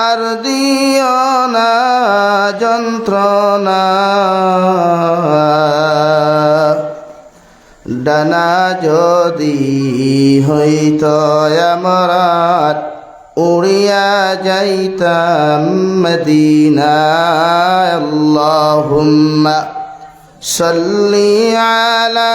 আর দিও না যন্ত্রণা। ডানা যদি হইত আমরাত উড়িয়া যাইতাম মদিনা আল্লাহুম্মা আলা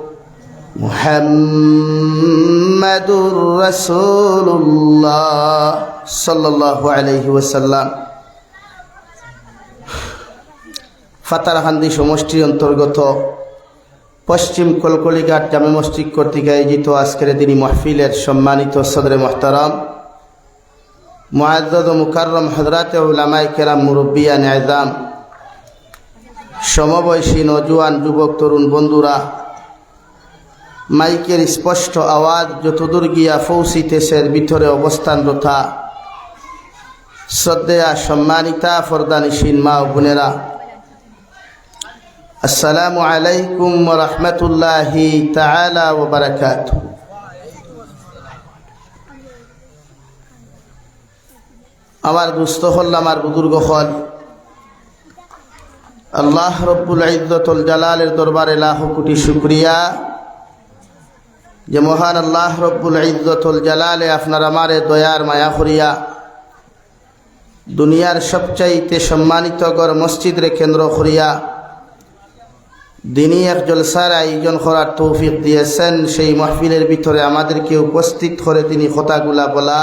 মুহাম্মাদুর রাসূলুল্লাহ সাল্লাল্লাহু আলাইহি ওয়াসাল্লাম। ফাতারহান্দি সমষ্টির অন্তর্গত পশ্চিম কলকলিঘাট জামে মসজিদ কর্তৃক আয়োজিত আজকের দিনী মাহফিলের সম্মানিত সদরে মোহতারাম। ও মুকাররম হযরত উলামায়ে কেরাম মুরব্বিয়ান আযম। সমবয়সী নজওয়ান যুবক, তরুণ বন্ধুরা মাইকের স্পষ্ট আওয়াজ যতদূর গিয়া ফৌসিতেছের ভিতরে অবস্থানরতা শ্রদ্ধেয়া সম্মানিতা ফরদানিসীন মা ও বোনেরা। আসসালামু আলাইকুম রহমতুল্লাহি তালা ও বারাকাত আমার দুস্থ হল, আমার বুজুর্গ হল। আল্লাহ রব্বুল ইজ্জতুল জালালের দরবারে লাখ কোটি শুক্রিয়া। যে মহান আল্লাহ রব্বুল ইজ্জতুল জালালে আপনার আমারে দয়ার মায়া করিয়া দুনিয়ার সবচাইতে সম্মানিত গর মসজিদরে কেন্দ্র করিয়া দিনই এক জলসার আয়োজন করার তৌফিক দিয়েছেন, সেই মাহফিলের ভিতরে আমাদেরকে উপস্থিত করে তিনি কথাগুলা বলা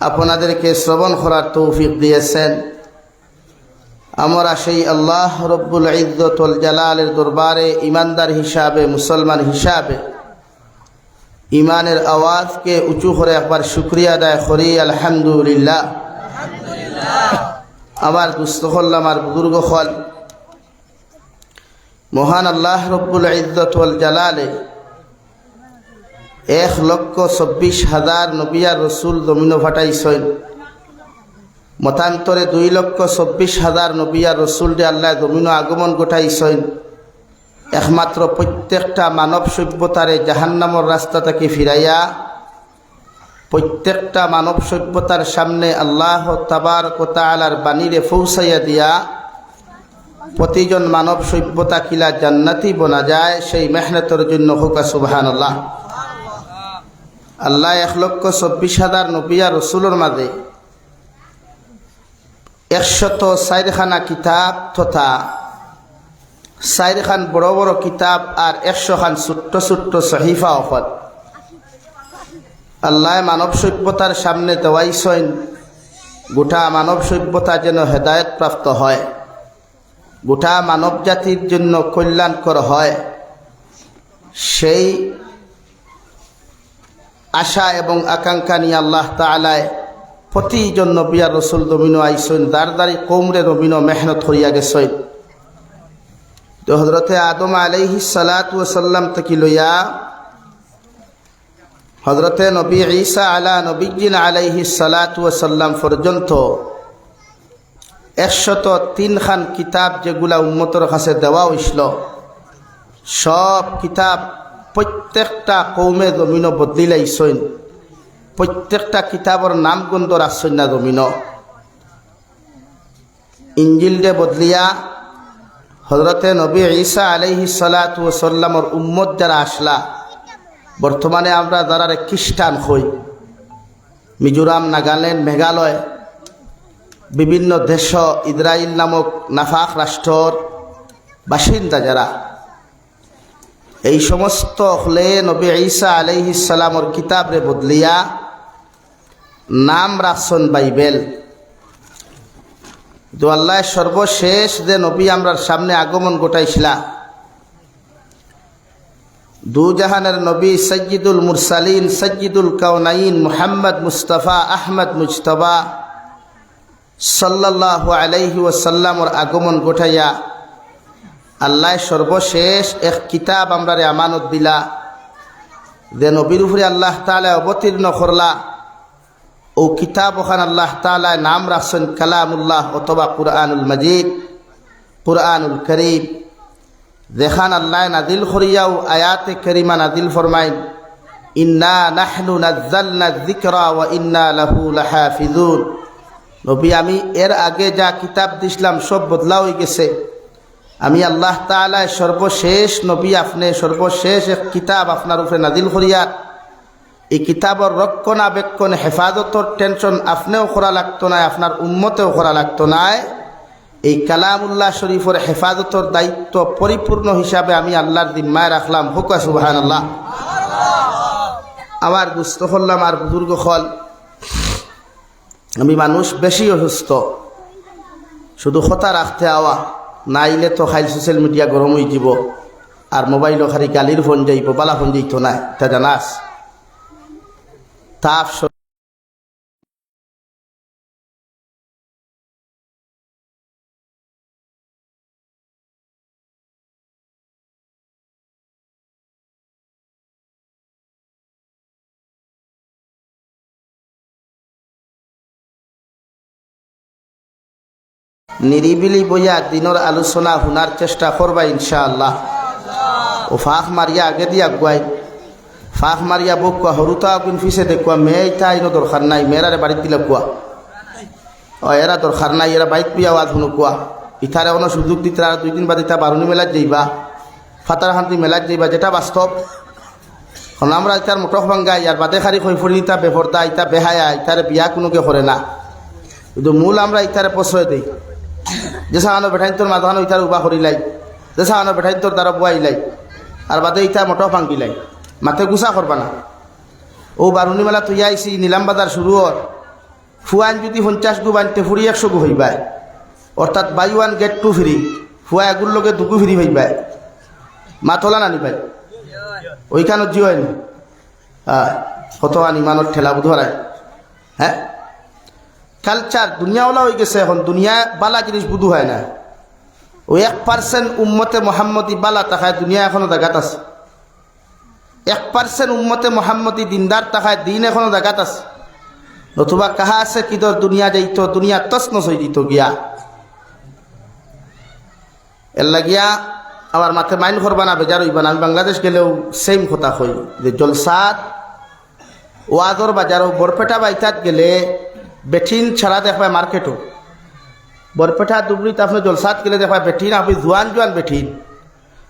আপনাদেরকে শ্রবণ করার তৌফিক দিয়েছেন। আমরা সেই আল্লাহ রব্বুল ইজ্জতুল জালালের দরবারে ইমানদার হিসাবে, মুসলমান হিসাবে ইমানের আওয়াজকে উঁচু করে একবার শুক্রিয়া আদায় করি, আলহামদুলিল্লাহ। আমার দুস্থ হল আমার বুজুর্গ হল মহান আল্লাহ রব্বুল ইজ্জতুল জালালে, এক লক্ষ চব্বিশ হাজার নবিয়া রসুল দমিনো ফাটাইছেন মতান্তরে দুই লক্ষ চব্বিশ হাজার নবিয়া দে আল্লাহ দমিনো আগমন ঘটাইছেন। একমাত্র প্রত্যেকটা মানব সভ্যতারে জাহান্নামর রাস্তা থেকে ফিরাইয়া প্রত্যেকটা মানব সভ্যতার সামনে আল্লাহ তাবার কোতালার বাণীরে ফৌসাইয়া দিয়া প্রতিজন মানব সভ্যতা কিলা জান্নাতি বনা যায়, সেই মেহনতের জন্য হোকা সুবাহান আল্লাহ আল্লাহ এক লক্ষ চব্বিশ হাজার নবিয়া রসুলের মাঝে একশত চারখানা কিতাব তথা চারখান বড় বড় কিতাব আর একশো খান ছোট্ট ছোট্ট সহিফা অফল আল্লাহ মানব সভ্যতার সামনে দেওয়াইছেন গোটা মানব সভ্যতা যেন হেদায়ত প্রাপ্ত হয়, গোটা মানব জাতির জন্য কল্যাণকর হয়। সেই আশা এবং আকাঙ্ক্ষা নিয়ে আল্লাহ তালায় প্রতিজন নবিয়া রসুল দমিনো আইসইন, দার দারি কৌমরে নবীন মেহনত হইয়া গেছইন তো হজরতে আদম আলাইহি সালাতাম থেকে লইয়া হজরতে নবী ঈসা আলা নবীজিন আলাইহি সালাতাম পর্যন্ত একশত তিন খান কিতাব যেগুলা উন্মতর কাছে দেওয়া হইছিল, সব কিতাব প্রত্যেকটা কৌমে জমিন বদলিলাইছইন প্রত্যেকটা কিতাবর নাম গন্ধ রাখছইন না জমিন ইঞ্জিল দে বদলিয়া হজরতে নবী ঈসা আলাইহি সালাতামর উম্মত যারা আসলা বর্তমানে আমরা যারা খ্রিস্টান হই মিজোরাম নাগাল্যান্ড মেঘালয়, বিভিন্ন দেশ ইসরায়েল নামক নাফাক রাষ্ট্রর বাসিন্দা যারা এই সমস্ত হলে নবী ঈসা আলাইহিসালামর কিতাবরে বদলিয়া নাম রাখছেন বাইবেল। তো আল্লাহ সর্বশেষ যে নবী আমরার সামনে আগমন ঘটাইছিলা, দুজাহানের নবী সজ্জিদুল মুরসালিন সজ্জিদুল কাউনাইন মুহাম্মদ মুস্তফা আহমদ মুজতবা সাল্লাহ আলাইহি ওসাল্লামর আগমন ঘটাইয়া আল্লাহ সর্বশেষ এক কিতাব আমরারে আমানত দিলা, যে নবীর উপরে আল্লাহ তালে অবতীর্ণ করলা। ও কিতাব ওখান আল্লাহ তালায় নাম রাখছেন কালামুল্লাহ অথবা কুরআনুল মজিদ, কুরআনুল করিম। দেখান আল্লাহ নাদিল করিয়াও, আয়াতে করিমা নাদিল ফরমাইন, ইন্না নাহনু নাজ্জালনা যিকরা ওয়া ইন্না লাহু লাহাফিজুন। নবী, আমি এর আগে যা কিতাব দিছিলাম সব বদলা হয়ে গেছে। আমি আল্লাহ তালায় সর্বশেষ নবী, আপনি সর্বশেষ এক কিতাব আপনার উপরে নাদিল করিয়ার এই কিতাবর রক্ষণাবেক্ষণ হেফাজতর টেনশন আপনিও করা লাগতো নাই আপনার উম্মতেও করা লাগতো নাই। এই কালামুল্লাহ শরীফের হেফাজতর দায়িত্ব পরিপূর্ণ হিসাবে আমি আল্লাহর দিম্মায় রাখলাম হুকা সুবাহান আল্লাহ আমার দুস্থ হল্লাম আর বুজুর্গ হল আমি মানুষ বেশি অসুস্থ। শুধু হতা রাখতে আওয়া নাইলে তো খাইল সোশ্যাল মিডিয়া গরম হয়ে যাব আর মোবাইলও খালি গালির ফোন যাইব বালা ফোন যাইতো না তা জানাস তাপ নিরিবিলি বইয়া দিনের আলোচনা শুনার চেষ্টা করবা ইনশাআল্লাহ। ও ফাঁক মারিয়া আগে দিয়া আগুয়াই ফাঁক মারিয়া বুক কোয়া হরুতা আগুন ফিসে দেখুয়া মেয়ে ইতা আইনো দরকার নাই মেয়েরারে বাড়িত দিলে কোয়া ও এরা দরকার নাই এরা বাইক পিয়া আওয়াজ শুনো কোয়া ইথারে কোনো সুযোগ দিতে আর দুই দিন বাদ ইতা বারুনি মেলাত যাইবা ফাতার শান্তি মেলাত যাইবা, যেটা বাস্তব এখন আমরা ইতার মোটক ভাঙ্গা ইয়ার বাদে খারি খৈ ফুরি ইতা বেফরদা ইতা বেহায়া ইতারে বিয়া কোনোকে করে না। কিন্তু মূল আমরা ইতারে প্রশ্রয় দিই। যে সাহানো বেঠাইন তোর মাঝখানো ইতার উবা করিলাই যে সাহানো বেঠাইন তোর দ্বারা বুয়াইলাই আর বাদে ইতা মোটর ভাঙ্গিলাই মাথে গুছা করবা না। ও বারুনি মেলা তুই আইসি নিলাম বাজার শুরু হর ফুয়াইন যদি পঞ্চাশ গু বানতে ফুরি একশো গু হইবাই। অর্থাৎ buy one get two free ফুয়া এগুর লগে দুগু ফ্রি হইবাই। মাথলা নানি পাই ওইখানত জিও আইনি হ্যাঁ কত আনি মানত ঠেলা বুধরায় হ্যাঁ? কালচার দুনিয়াওয়ালা হয়ে গেছে এখন। দুনিয়া বালা জিনিস বুধু হয় না ওই এক পার্সেন্ট উম্মতে মোহাম্মদী বালা তাকায় দুনিয়া এখনও জাগাত আছে। এক পার্সেন্ট উম্মতে মোহাম্মদী দিনদার তাকায় দিন এখনও জাগাত আছে। নতুবা কাহা আছে কিদর দুনিয়া যাইত দুনিয়া তসনস হয়ে দিত গিয়া। এর লাগিয়া আমার মাথায় মাইন করবা না, বেজার হইবা না। আমি বাংলাদেশ গেলেও সেম কথা হই যে জলসাদ ওয়াদর বাজারও, বরপেটা বাইতাত গেলে বেঠিন ছাড়া দেখবা মার্কেটও। বরপেটা দুবরিত আপনি জলসাত গেলে দেখবা বেঠিন, আপনি জোয়ান জোয়ান বেঠিন।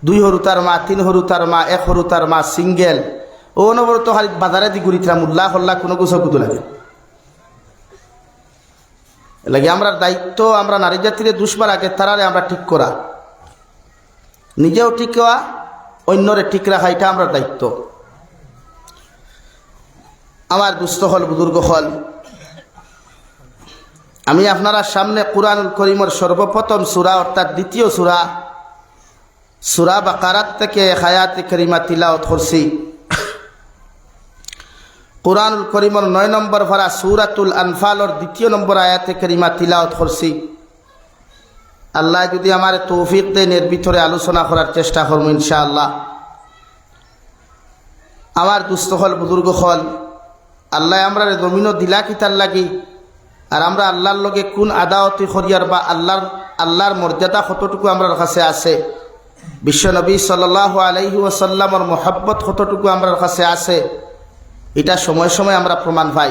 দুই হরুতার মা, তিন হরুতার মা, এক হরুতার মা, সিঙ্গেল। ও নবরত খালি বাজারে দি ঘুরিতাম উল্লাহ হল্লা কোনো কিছু কুদু লাগে। লাগে আমরা দায়িত্ব, আমরা নারী জাতিরে দুষ্বার আগে তারারে আমরা ঠিক করা। নিজেও ঠিক হওয়া, অন্যরে ঠিক রাখা, এটা আমরা দায়িত্ব। আমার দুস্থ হল, বুজুর্গ হল। আমি আপনারা সামনে কোরআনুল করিমর সর্বপ্রথম সুরা, অর্থাৎ দ্বিতীয় সুরা সুরা বা কারাত থেকে হায়াত করিমা তিলাওত করছি। কোরআনুল করিমর নয় নম্বর ভরা সুরাতুল আনফালর দ্বিতীয় নম্বর আয়াতে করিমা তিলাওত করছি। আল্লাহ যদি আমার তৌফিক দেন, এর ভিতরে আলোচনা করার চেষ্টা করব ইনশাআল্লাহ। আমার দুস্থ হল, বুজুর্গ হল, আল্লাহ আমরা জমিনও দিলা কিতার লাগি, আর আমরা আল্লাহর লগে কোন আদাওতি করিয়ার বা আল্লাহর আল্লাহর মর্যাদা কতটুকু আমরা কাছে আছে। বিশ্বনবী সাল আলহি ওসাল্লামর মোহাব্বত কতটুকু আমরা কাছে আছে, এটা সময় সময় আমরা প্রমাণ পাই।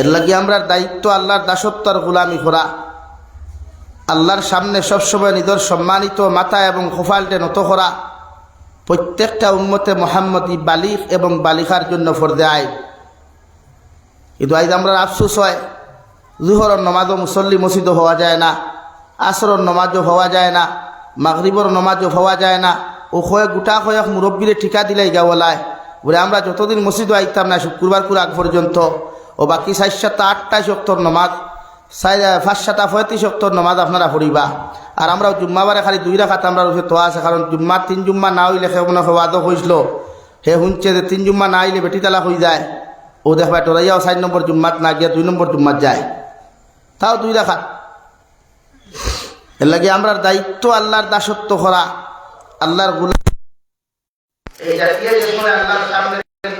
এর লাগে আমরা দায়িত্ব আল্লাহর দাসত্বর গোলামি করা। আল্লাহর সামনে সবসময় নিজের সম্মানিত মাথা এবং খোফালটে নত করা। প্রত্যেকটা উন্মতে মোহাম্মদী বালিক এবং বালিকার জন্য ফর্দে আয় কিন্তু আজ আমরা আফসুস হয় জুহরের নমাজও মুসল্লি মসজিদও হওয়া যায় না, আসরের নমাজও হওয়া যায় না। মাগরিবর নমাজও হওয়া যায় না। ও কয়েক গোটা কয়েক মুরব্বীরে ঠিকা দিলাই গাওয়ালায় বলে, আমরা যতদিন মসজিদও আইতাম না শুক্রবার করে আগ পর্যন্ত, ও বাকি চার সাতটা আটটা শক্তর নমাজ পাঁচ সাতটা পঁয়ত্রিশ শক্তর নমাজ আপনারা পড়িবা। আর আমরা জুম্মাবারে খালি দুই রাখাত আমরা রুখে তো আছে, কারণ জুম্মার তিন জুম্মা না হইলে সে মনে হওয়াদও হয়েছিল হে শুনছে যে তিন জুম্মা না আইলে বেটি তালা হয়ে যায়। ও দেখবা টরাইয়াও চার নম্বর জুম্মাত না গিয়া দুই নম্বর জুম্মাত যায়। তাও দুই রাখাত এর লাগে আমরা দায়িত্ব আল্লাহর দাসত্ব করা আল্লাহর গুলা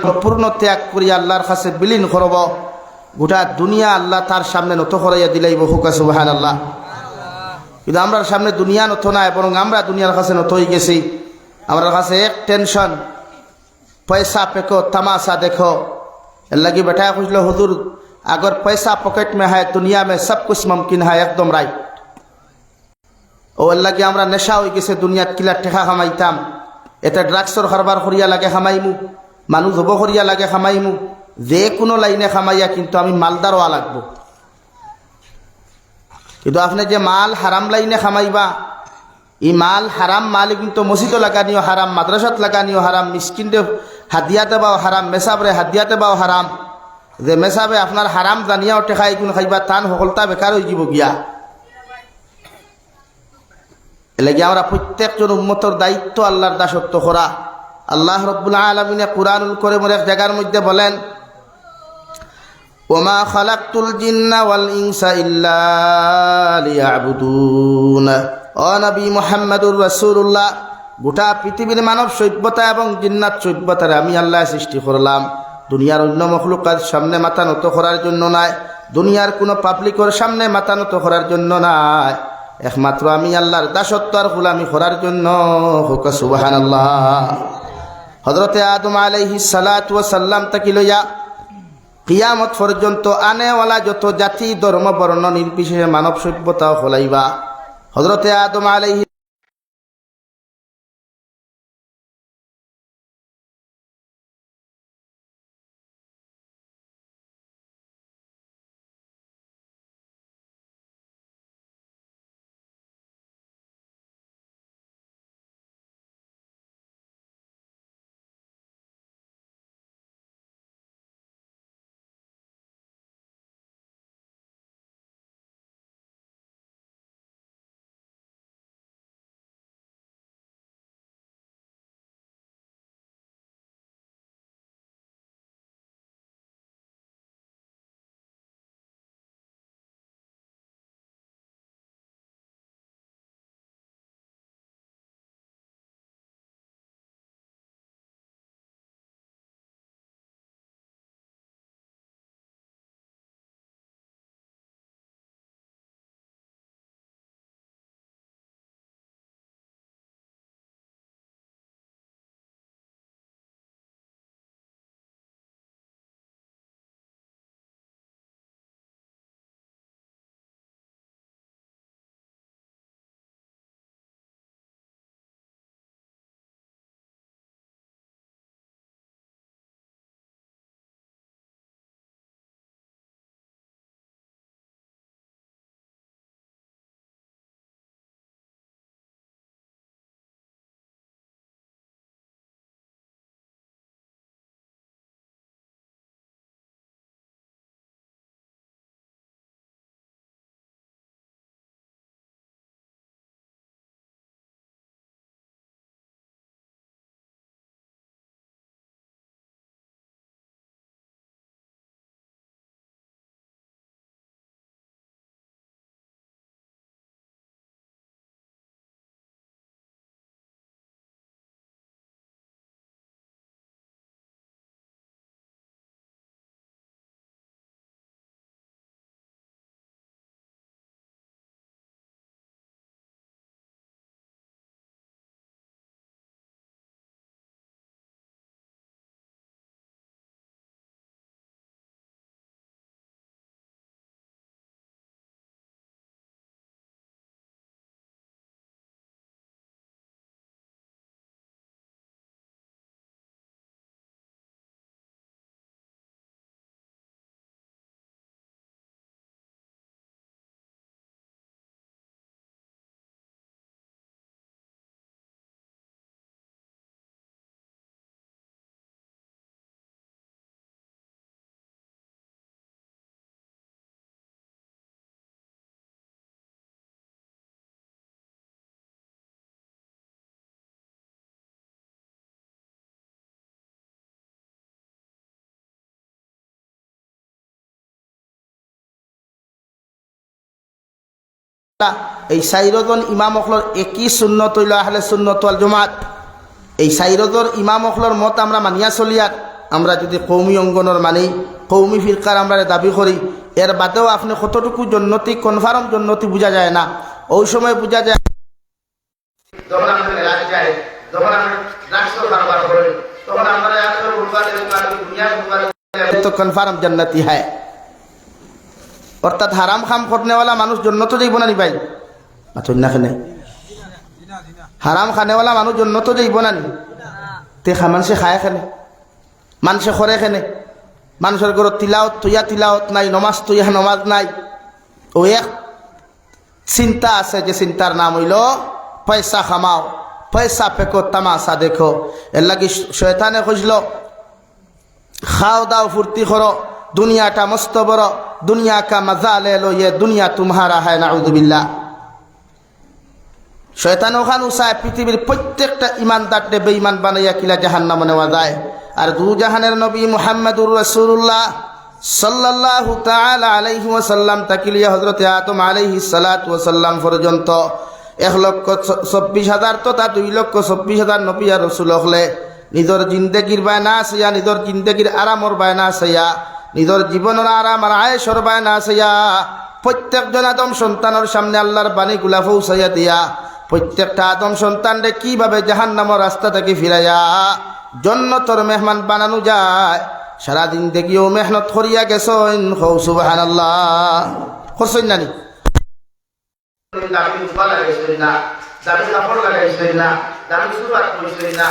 সম্পূর্ণ ত্যাগ করি আল্লাহর কাছে বিলীন করব গোটা দুনিয়া আল্লাহ তার সামনে নত করাইয়া দিলাই বহুকা সুবাহান আল্লাহ কিন্তু আমরা সামনে দুনিয়া নত নাই বরং আমরা দুনিয়ার কাছে নত হয়ে গেছি আমার কাছে এক টেনশন পয়সা পেকো তামাশা দেখো এর लगी बैठा खुजलो हुजूर अगर पैसा पॉकेट में है दुनिया में सब कुछ मुमकिन है एकदम राइट ও লাগে আমরা নেশা হয়ে গেছে, দুনিয়াত কিলা টেকা খামাইতাম এতে ড্রাগসর কারবার করিয়া লাগে খামাইমু মানুষ হব করিয়া লাগে খামাইমু যে কোনো লাইনে খামাইয়া কিন্তু আমি মালদার হওয়া লাগবো। কিন্তু আপনি যে মাল হারাম লাইনে খামাইবা ই মাল হারাম মাল কিন্তু মসজিদও লাগানিও হারাম, মাদ্রাসাত লাগানিও হারাম, মিসকিনরে হাদিয়াতে বাও হারাম, মেসাবরে হাদিয়াতে বাও হারাম। যে মেসাবে আপনার হারাম জানিয়াও টেকা এগুন খাইবা, তান সকলতা বেকার হয়ে যাব গিয়া। এলাকি আমরা প্রত্যেকজন উম্মতর দায়িত্ব আল্লাহর দাসত্ব করা। আল্লাহ রব্বুল আলমিনে কুরআনুল করে এক জায়গার মধ্যে বলেন, ওমা খালাক্তুল জিন্না ওয়াল ইনসা ইল্লা লিয়াবুদুন। ও নবী মুহাম্মদুর রাসূলুল্লাহ, গোটা পৃথিবীর মানব সভ্যতা এবং জিন্নাত সভ্যতার আমি আল্লাহ সৃষ্টি করলাম। দুনিয়ার অন্য মখলুকার সামনে মাথা নত করার জন্য নাই। দুনিয়ার কোনো পাবলিকর সামনে মাথা নত করার জন্য নাই। একমাত্র আমি আল্লাহর দাসত্ব আর গুলামি করার জন্য। হোক সুবাহান আল্লাহ হজরতে আদম আলাইহি সালাত সাল্লাম তাকি লইয়া কিয়ামত পর্যন্ত আনেওয়ালা যত জাতি, ধর্ম, বর্ণ, নির্বিশেষে মানব সভ্যতা হলাইবা। হজরতে আদম আলাইহি এই চাইরজন ইমাম অখলর একই সুন্নত আহলে সুন্নত ওয়াল জমাত। এই চাইরজর ইমাম অখলর মত আমরা মানিয়া চলিয়ার আমরা যদি কৌমি অঙ্গনের মানি কৌমি ফিরকার আমরা দাবি করি এর বাদেও আপনি কতটুকু জন্নতি কনফার্ম জন্নতি বোঝা যায় না। ওই সময় বোঝা যায় তো কনফার্ম জন্নতি হয়। অর্থাৎ হারাম খাম করনেওয়ালা মানুষ জন্নত যাইব না নি ভাই মাথুর না খানে। হারাম খানেওয়ালা মানুষ জন্নত যাইব না নি। তে মানুষে খায় খানে। মানুষে খরে খানে। মানুষের ঘরত তিলাওত তৈয়া তিলাওত নাই, নমাজ তৈয়া নমাজ নাই। ও এক চিন্তা আছে যে চিন্তার নাম হইল পয়সা খামাও পয়সা পেকো তামাশা দেখো। এর লাগি শয়তানে খুঁজল খাও দাও ফুর্তি করো দুনিয়া কা মস্ত বড় দুনিয়া কা মজা লে লো ইয়ে দুনিয়া তুমারা হায় নাউদুবিল্লা শয়তান ওখান উষায় পৃথিবীর প্রত্যেকটা ইমানদারটে বেঈমান বানাইয়া কিলা জাহান্নাম নেওয়া যায়। আর দু জাহানের নবী মোহাম্মদুর রসুল্লাহ সাল্লাল্লাহু তাআলা আলাইহি ওয়াসাল্লাম তাকিলিয়া হযরত আদম আলাইহি সালাতু ওয়াসাল্লাম পর্যন্ত এক লক্ষ চব্বিশ হাজার তথা দুই লক্ষ চব্বিশ হাজার নবী আর রসুল হলে। নিজের জিন্দেগির বায়না আসিয়া নিজের জিন্দেগির আরামর বায়না আসিয়া নিজের জীবনের আরাম আর আয় আয়েসর বায়না আসাইয়া প্রত্যেকজন আদম সন্তানের সামনে আল্লাহর বাণী গুলা পৌঁছাইয়া দিয়া প্রত্যেকটা আদম সন্তানরে কীভাবে জাহান নামর রাস্তা থেকে ফিরাইয়া জন্নতর মেহমান বানানো যায়? সারাদিন দেখিও মেহনত করিয়া গেছেন। হৌ সুবাহান আল্লাহ করছেন নানি দামি উঠবা লাগাইছেন না? দামি কাপড় লাগাইছেন না দামি সুপার করছেন না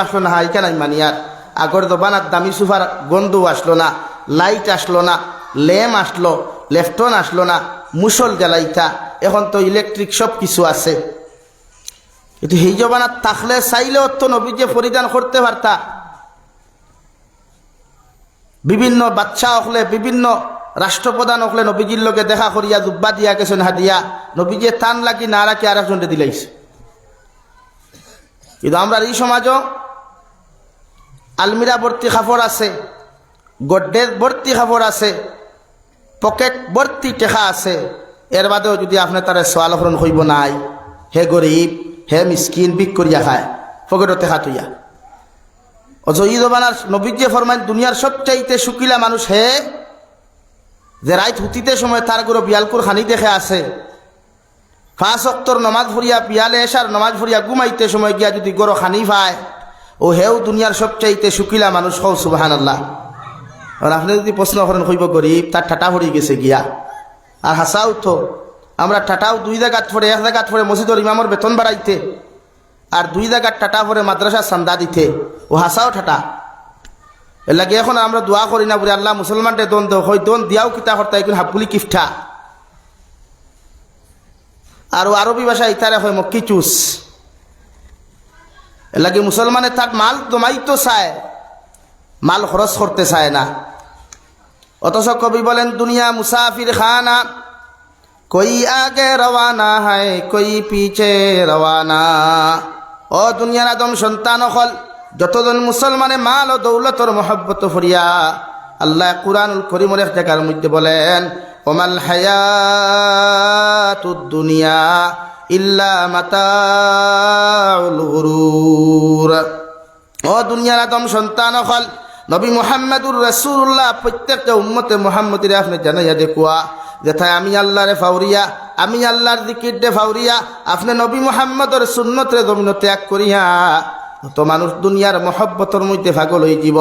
আসলো না হাইকা নাই মানিয়ার। আগর দোবানার দামি সুফার গন্ধ আসলো না, লাইট আসলো না ল্যাম আসলো, লেফটন আসলো না মুসল জ্বালাইতা এখন তো ইলেকট্রিক সব কিছু আছে। কিন্তু সেই জবানার থাকলে চাইলেও তো নবীজে পরিধান করতে পারতা। বিভিন্ন বাচ্চা হকলে বিভিন্ন রাষ্ট্রপ্রধান হকলে নবীজির লোকে দেখা করিয়া, জুব্বা দিয়া গেছেন হাদিয়া, নবীজে টান লাগি না রাখি আর দিলাইছে। কিন্তু আমরা এই সমাজও আলমিরা ভর্তি কাপড় আছে গড্ডেজ ভর্তি কাপড় আছে, পকেট ভর্তি টেকা আছে এর বাদেও যদি আপনি তারা সোয়াল হরণ হইব নাই, হে গরিব হে মিসকিন বিক করিয়া খায় পকেটও টেকা তুইয়া অজয়ীদ বানার নবীজ্ঞে ফরমান দুনিয়ার সবচাইতে শুকিলা মানুষ হে, যে রাইত হুতিতে সময় তারগুলো বিয়ালকুর খানি দেখে আছে। ফাঁস অক্তর নমাজ ভরিয়া পিয়ালে এসার নমাজ ভরিয়া ঘুমাইতে সময় গিয়া যদি গরো খানি পায় ও হেও দুনিয়ার সবচাইতে শুকিলা মানুষ হও সুবাহান আল্লাহ আর আপনি যদি প্রশ্ন করেন, হইব গরিব, তার ঠাটা ভরি গেছে গিয়া। আর হাসাও তো, আমরা টাটাও দুই জায়গাত পরে এক জায়গাত পরে মসজিদর ইমামর বেতন বাড়াইতে, আর দুই জায়গার টাটা পরে মাদ্রাসা চান্দা দিতে, ও হাসাও ঠাটা। এর লাগে এখন আমরা দোয়া করি না বলে আল্লাহ মুসলমানটে দন দেও হয় দন দিয়াও কিতা করতে এখন হাপুলি কিফটা আর আরবি ভাষা ইতারে হয় মক্কি চুস। লাগে মুসলমানে তার মাল জমাইতো চায়, মাল খরচ করতে চায় না। অথচ কবি বলেন, দুনিয়া মুসাফির খানা, কই আগে রওয়ানা হয় কই পিছে রওয়ানা ও দুনিয়ার আদম সন্তান হল যতজন মুসলমানে মাল ও দৌলতর মহব্বত ফরিয়া আল্লাহ কুরআনুল করিমর এক জায়গার মধ্যে বলেন, ওমাল হায়াতুদ দুনিয়া। ইল্লা মাতাউল গুরুর। ও দুনিয়ার আদম সন্তান হল নবী মোহাম্মদুর রসুল্লাহ প্রত্যেকটা উম্মতে মোহাম্মদের আপনি জানাইয়া দেখুয়া যেথায় আমি আল্লাহরে ফাউরিয়া, আমি আল্লাহর দিকির দে ফাউরিয়া, আপনি নবী মোহাম্মদর সুন্নতরে দমিন ত্যাগ করিয়া তো মানুষ দুনিয়ার মহব্বতর মধ্যে ভাগল হয়ে যাব।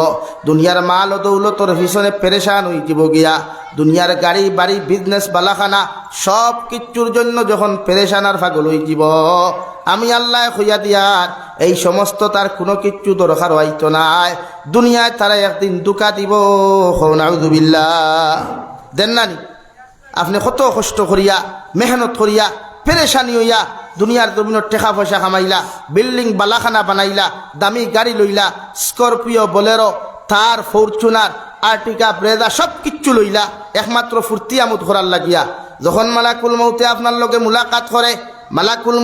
দুনিয়ার মাল ও দৌলতর ভীষণে পেরেশান হয়ে যাব গিয়া। দুনিয়ার গাড়ি, বাড়ি বিজনেস বালাখানা, সব কিচ্ছুর জন্য যখন পেরেশান আর ভাগল হয়ে যাব। আমি আল্লাহ হইয়া দিয়ার এই সমস্ত তার কোনো কিচ্ছু দরকার হইতো নাই। দুনিয়ায় তারা একদিন দুকা দিব হৌনাউদুবিল্লা দেন নানি আপনি কত কষ্ট করিয়া, মেহনত করিয়া, পেরেশানি হইয়া দুনিয়ার জমিন টেকা পয়সা কামাইলা, বিল্ডিং বালাখানা বানাইলা, দামি গাড়ি লইলা, স্করপিও, বলেরো তার ফরচুনার, আর্টিকা, ব্রেজা সব কিচ্ছু লইলা, একমাত্র ফুর্তি আমোদ করার লাগিয়া। যখন মালাকুল মৌতে আপনার লগে মুলাকাত করে, মালাকুল